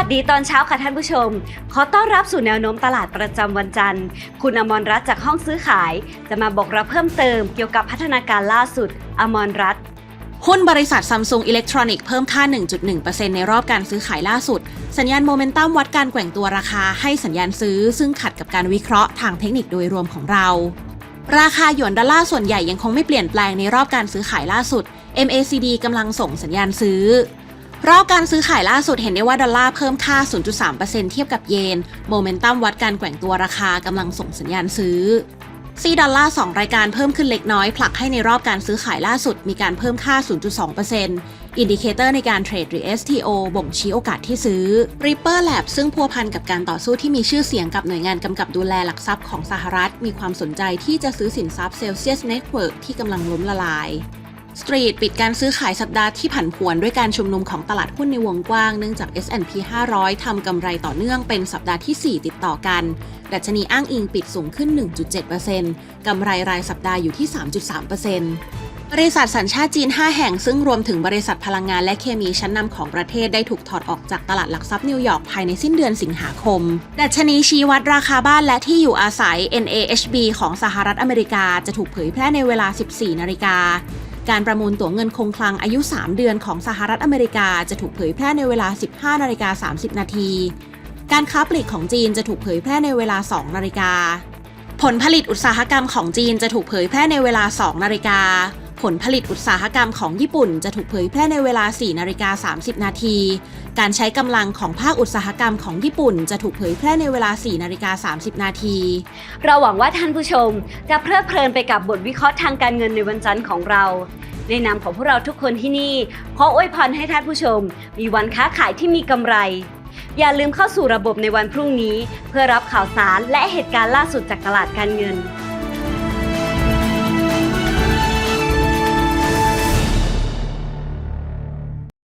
ัสดีตอนเช้าค่ะท่านผู้ชม ขอต้อนรับสู่แนวโน้มตลาดประจำวันจันทร์ คุณอมรรัตน์จากห้องซื้อขาย จะมาบอกเราเพิ่มเติมเกี่ยวกับพัฒนาการล่าสุด อมรรัตน์หุ้นบริษัทซัมซุงอิเล็กทรอนิกส์เพิ่มค่า 1.1%ในรอบการซื้อขายล่าสุด สัญญาณโมเมนตัมวัดการแกว่งตัวราคาให้สัญญาณซื้อ ซึ่งขัดกับการวิเคราะห์ทางเทคนิคโดยรวมของเรา ราคาหยวนดอลลาร์ส่วนใหญ่ยังคงไม่เปลี่ยนแปลงในรอบการซื้อขายล่าสุด MACD กำลังส่งสัญญาณซื้อ รอบการซื้อขายล่าสุดเห็นได้ว่าดอลลาร์เพิ่มค่า 0.3%เทียบกับเยน โมเมนตัมวัดการแกว่งตัวราคากำลังส่งสัญญาณซื้อซีดอลลาร์2รายการเพิ่มขึ้นเล็กน้อย ผลักให้ในรอบการซื้อขายล่าสุดมีการเพิ่มค่า 0.2%อินดิเคเตอร์ในการเทรดหรือ STO บ่งชี้โอกาสที่ซื้อ Ripper Lab ซึ่งพัวพันกับการต่อสู้ที่มีชื่อเสียงกับหน่วยงานกำกับดูแลหลักทรัพย์ของสหรัฐ มีความสนใจที่จะซื้อสินทรัพย์ Celsius Network ที่กำลังล้มละลาย สตรีทปิดการซื้อขายสัปดาห์ที่ผันผวนด้วยการชุมนุมของตลาดหุ้นในวงกว้างเนื่องจาก S&P 500 ทำกำไรต่อเนื่องเป็นสัปดาห์ที่ 4 ติดต่อกัน ดัชนีอ้างอิงปิดสูงขึ้น 1.7%กำไรรายสัปดาห์อยู่ที่ 3.3%บริษัทสัญชาติจีน 5 แห่งซึ่งรวมถึงบริษัทพลังงานและเคมีชั้นนำของประเทศได้ถูกถอดออกจากตลาดหลักทรัพย์นิวยอร์กภายในสิ้นเดือนสิงหาคม ดัชนีชี้วัดราคาบ้านและที่อยู่อาศัย NAHB ของสหรัฐอเมริกาจะถูกเผยแพร่ในเวลา 14 นาฬิกา การประมูลตั๋วเงินคงคลังอายุ 3 เดือนของสหรัฐอเมริกาจะถูกเผยแพร่ในเวลา 15นาฬิกา30 นาที การค้าปลีกของจีนจะถูกเผยแพร่ในเวลา 2 นาฬิกา ผลผลิตอุตสาหกรรมของจีนจะถูกเผยแพร่ในเวลา 2 นาฬิกา ผลผลิตอุตสาหกรรมของญี่ปุ่นจะถูกเผยแพร่ในเวลา 4 นาฬิกา 30 นาที การใช้กำลังของภาคอุตสาหกรรมของญี่ปุ่นจะถูกเผยแพร่ในเวลา 4 นาฬิกา 30 นาที เราหวังว่าท่านผู้ชมจะเพลิดเพลินไปกับบทวิเคราะห์ทางการเงินในวันจันทร์ของเรา ในนามของพวกเราทุกคนที่นี่ ขออวยพรให้ท่านผู้ชม มีวันค้าขายที่มีกำไร อย่าลืมเข้าสู่ระบบในวันพรุ่งนี้ เพื่อรับข่าวสารและเหตุการณ์ล่าสุดจากตลาดการเงิน